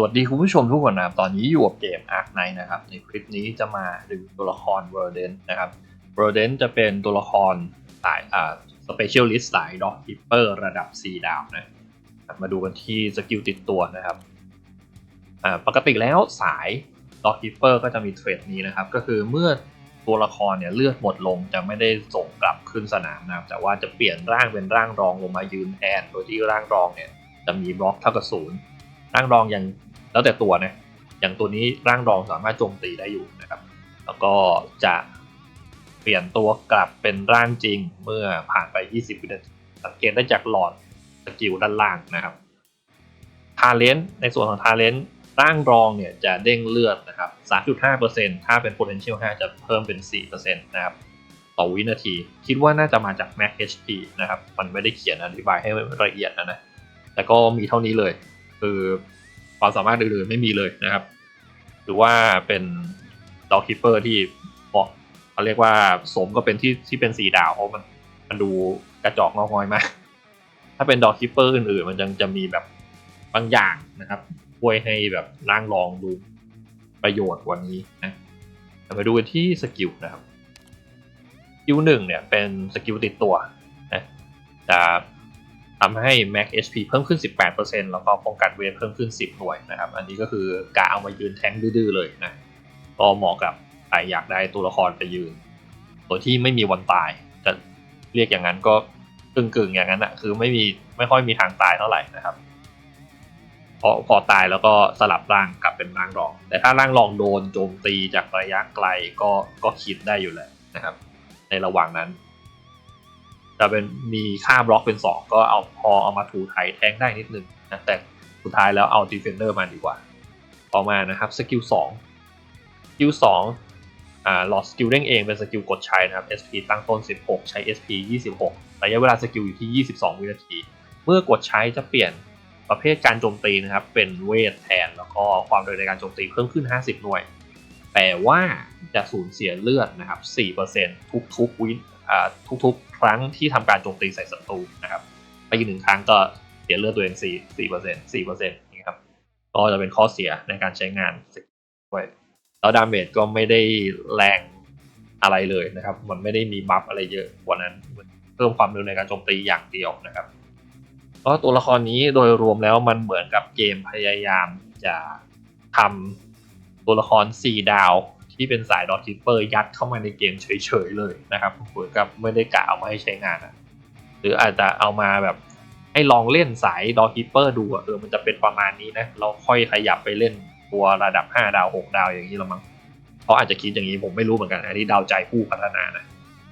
สวัสดีคุณผู้ชมทุกคนนะครับ ตอนนี้อยู่กับเกม Ark Knight นะครับ ในคลิปนี้จะมาดูตัวละคร w o r d e n นะครับ w o r d e n จะเป็นตัวละครสายอ่า Specialist สาย Dog Keeper ระดับ 4 ดาวนะ มาดูกันที่สกิลติดตัวนะครับ อ่า ปกติแล้วสาย Dog Keeper ก็จะมีเทรดนี้นะครับ ก็คือเมื่อตัวละครเนี่ยเลือดหมดลงจะไม่ได้ส่งกลับขึ้นสนามนะครับ แต่ว่าจะเปลี่ยนร่างเป็นร่างรองลงมายืนแทน โดยที่ร่างรองเนี่ยจะมีบล็อกเท่ากับศูนย์ร่างรองยัง แล้วแต่ตัวนะอย่างตัวนี้ร่างรองสามารถโจมตีได้อยู่นะครับ แล้วก็จะเปลี่ยนตัวกลับเป็นร่างจริงเมื่อผ่านไป 20 วินาทีสังเกตได้จากหลอดสกิลด้านล่างนะครับทาเลนในส่วนของทาเลนร่างรองเนี่ยจะเด้งเลือดนะครับ 3.5%ถ้าเป็น potential 5 จะเพิ่มเป็น 4%นะครับต่อวินาที คิดว่าน่าจะมาจาก max HP นะครับ มันไม่ได้เขียนอธิบายให้ละเอียดนะนะ แต่ก็มีเท่านี้เลย คือ ความสามารถอื่นๆไม่มีเลยนะครับ หรือว่าเป็นด็อกคิปเปอร์ที่บอกเขาเรียกว่าสมก็เป็นที่ที่เป็นสีดาวเพราะมันมันดูกระจอกงอกงอยมาก ถ้าเป็นด็อกคิปเปอร์อื่นๆ มันจะจะมีแบบบางอย่างนะครับช่วยให้แบบร่างรองดูประโยชน์กว่านี้นะมาดูกันที่สกิลนะครับสกิลหนึ่งเนี่ยเป็นสกิลติดตัวนะจะ ทำให้ Max HP เพิ่มขึ้น 18%แล้วก็ป้องกันเวทเพิ่มขึ้น 10 หน่วยนะครับ อันนี้ก็คือกะเอามายืนแทงดื้อๆเลยนะก็เหมาะกับใครอยากได้ตัวละครไปยืนโดยที่ไม่มีวันตายจะเรียกอย่างนั้นก็กึ่งๆอย่างนั้นอะคือไม่มีไม่ค่อยมีทางตายเท่าไหร่นะครับพอพอตายแล้วก็สลับร่างกลับเป็นร่างรอง แต่ถ้าร่างรองโดนโจมตีจากระยะไกลก็ก็คิดได้อยู่แล้วนะครับ ในระหว่างนั้น จะเป็นมีค่าบล็อกเป็น 2 ก็เอาพอเอามาถูไถแทงได้นิดนึงนะแต่สุดท้ายแล้วเอาดีเฟนเดอร์มาดีกว่า ต่อมานะครับสกิล2สกิล2อ่าหลอดสกิลเร่งเองเป็นสกิลกดใช้นะครับ SP ตั้งต้น 16 ใช้ SP 26 ระยะเวลาสกิลอยู่ที่ 22 วินาที เมื่อกดใช้จะเปลี่ยนประเภทการโจมตีนะครับ เป็นเวทแทน แล้วก็ความเร็วในการโจมตีเพิ่มขึ้น 50 หน่วย แต่ว่าจะสูญเสียเลือดนะครับ 4%ทุกๆวิอ่าทุกๆ ครั้งที่ทำการโจมตีใส่ศัตรูนะครับไปอีกหนึ่งครั้งก็เสียเลือดตัวเอง4 4% 4%นี่ครับก็จะเป็นข้อเสียในการใช้งานด้วยแล้วดาเมจก็ไม่ได้แรงอะไรเลยนะครับ มันไม่ได้มีบัฟอะไรเยอะกว่านั้นเพิ่มความเร็วในการโจมตีอย่างเดียวนะครับก็ตัวละครนี้โดยรวมแล้วมันเหมือนกับเกมพยายามจะทำตัวละคร 4 ดาว ที่เป็นสายดอทคิปเปอร์ยัดเข้ามาในเกมเฉยๆเลยนะครับเหมือนกับไม่ได้กะเอามาให้ใช้งานอะหรืออาจจะเอามาแบบให้ลองเล่นสายดอทคิปเปอร์ดูเออมันจะเป็นประมาณนี้นะเราค่อยขยับไปเล่นตัวระดับ 5 ดาว 6 ดาวอย่างนี้ละมั้งเขาอาจจะคิดอย่างนี้ผมไม่รู้เหมือนกันอันนี้ดาวใจผู้พัฒนานะ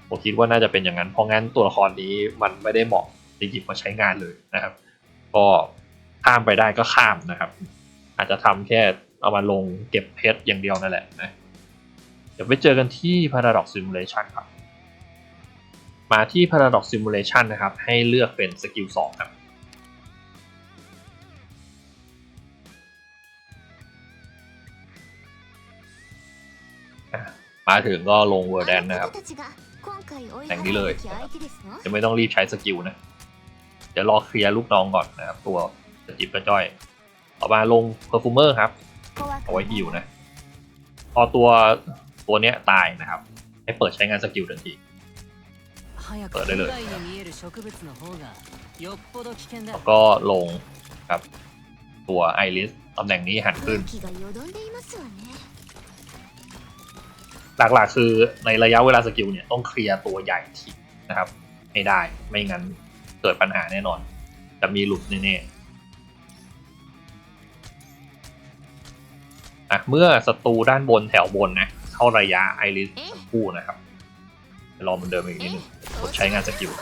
ผมคิดว่าน่าจะเป็นอย่างนั้นเพราะงั้นตัวละครนี้มันไม่ได้เหมาะจะหยิบมาใช้งานเลยนะครับ ก็ข้ามไปได้ก็ข้ามนะครับ อาจจะทำแค่เอามาลงเก็บเพชรอย่างเดียวนั่นแหละนะ เดี๋ยวไปเจอกันที่ Paradox Simulation ครับ มาที่ Paradox Simulation นะครับ ให้เลือกเป็นสกิล2ครับมาถึงก็ลงเวอร์แดนนะครับแต่งนี้เลยจะไม่ต้องรีบใช้สกิลนะเดี๋ยวรอเคลียร์ลูกน้องก่อนนะครับ ตัวกระจิบกระจ้อย ต่อมาลงเพอร์ฟูเมอร์ครับ เอาไว้ฮิวนะ พอตัว ตัวเนี้ยตายนะครับ ให้เปิดใช้งานสกิลทันที เปิดได้เลย แล้วก็ลงครับ ตัวไอริสตำแหน่งนี้หันขึ้น หลักๆคือในระยะเวลาสกิลเนี่ยต้องเคลียร์ตัวใหญ่ทิ้นะครับ ให้ได้ไม่งั้นเกิดปัญหาแน่นอน จะมีหลุดแน่ๆอะเมื่อศัตรูด้านบนแถวบนนะ เข้าระยะไอริสทั้งคู่นะครับรอเหมือนเดิมอีกนิดนึงกดใช้งานสกิล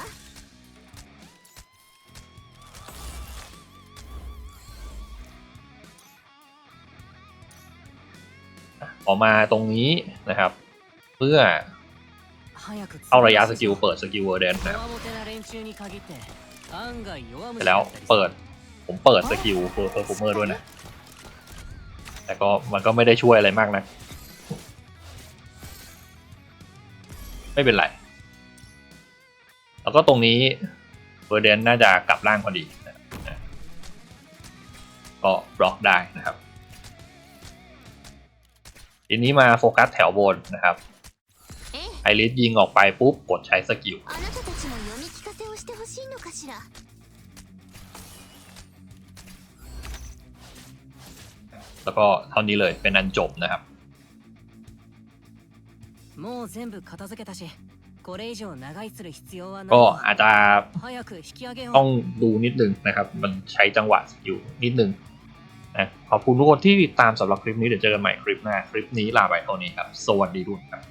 ออกมาตรงนี้นะครับ เพื่อเข้าระยะสกิลเปิดสกิลเวอร์เดนนะครัเสร็จแล้วเปิดผมเปิดสกิลเพอร์ฟูเมอร์ด้วยนะ แต่ก็มันก็ไม่ได้ช่วยอะไรมากนะ ไม่เป็นไร แล้วก็ตรงนี้เบอร์เดนน่าจะกลับล่างพอดีก็บล็อกได้นะครับ ทีนี้มาโฟกัสแถวบนนะครับไอริสยิงออกไปปุ๊บกดใช้สกิลแล้วก็เท่านี้เลยเป็นอันจบนะครับ もう全部片付けたしこれ以上長居する必要はない ก็อาจจะ 早く引き上げよ ต้อง う ดูนิดนึงนะครับ มันใช้จังหวะสกิลนิดนึงนะขอบคุณทุกคนที่ติดตามสำหรับคลิปนี้เดี๋ยวเจอกันใหม่คลิปหน้า คลิปนี้ลาไปเท่านี้ครับ สวัสดีทุกคนครับ